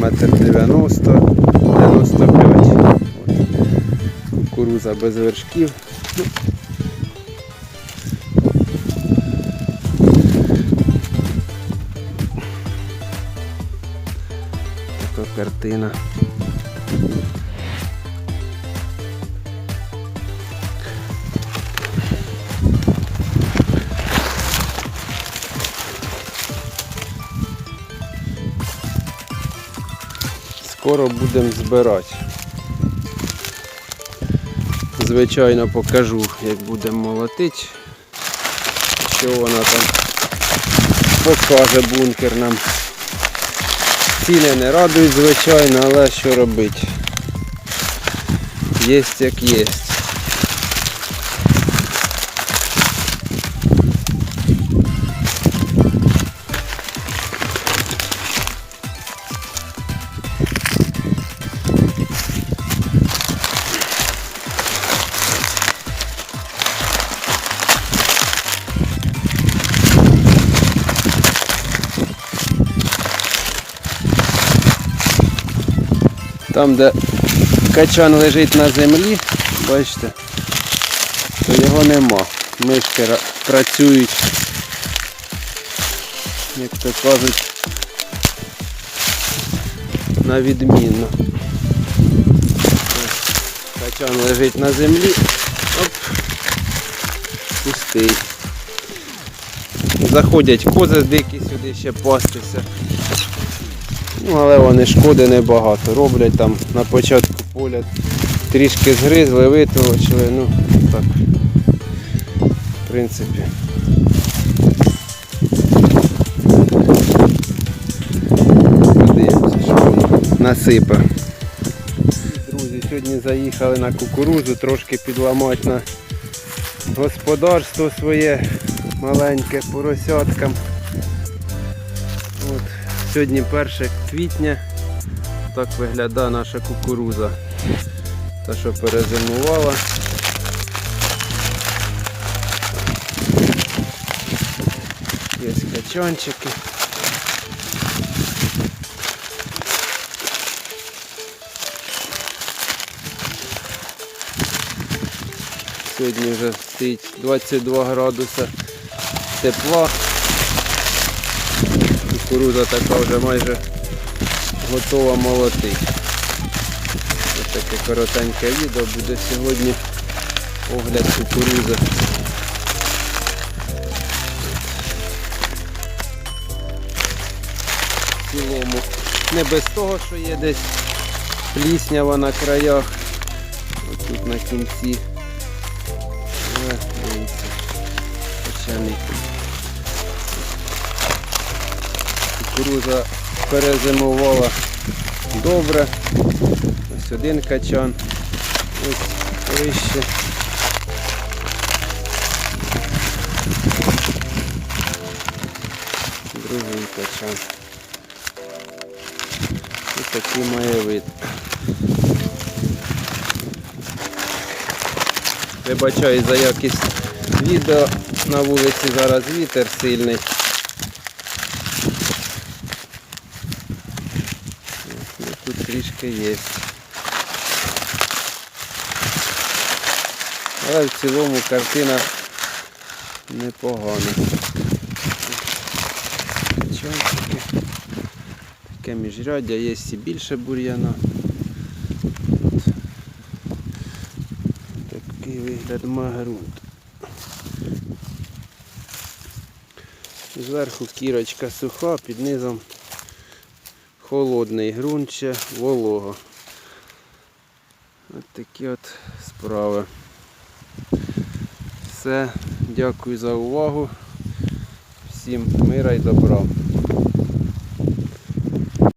діаметр 90, 95. От. Кукуруза без вершків. Така картина. Скоро будемо збирати. Звичайно, покажу, як будемо молотити, що вона там покаже бункер нам. Ціни не радують, звичайно, але що робити? Єсть як єсть. Там, де качан лежить на землі, бачите, то його нема. Мишки працюють, як то кажуть, на відмінно. Качан лежить на землі, оп, пустий. Заходять кози дикі сюди ще пастися. Ну, але вони шкоди небагато. Роблять там на початку поля трішки згризли, витолочили, ну так. В принципі. Подивимося, що воно насипе. Друзі, сьогодні заїхали на кукурузу, трошки підламати на господарство своє маленьке поросяткам. Сьогодні 1 квітня. Так виглядає наша кукуруза. Та, що перезимувала. Є качанчики. Сьогодні вже стоїть 22 градуса тепла. Кукуруза така вже майже готова молотити. Ось таке коротеньке відео буде сьогодні огляд кукурузи. В цілому не без того, що є десь пліснява на краях. Ось тут на кінці. Але, Кукуруза перезимувала добре. Ось один качан. Ось вище. Другий качан. Ось такий має вид. Вибачаю за якість відео. На вулиці зараз вітер сильний. Ну, трішки є. Але в цілому картина непогана. Таке міжряддя, є і більше бур'яна. Такий вигляд має ґрунт. Зверху кірочка суха, під низом холодний ґрунт ще волого. Ось такі от справи. Все, дякую за увагу. Всім мира і добра.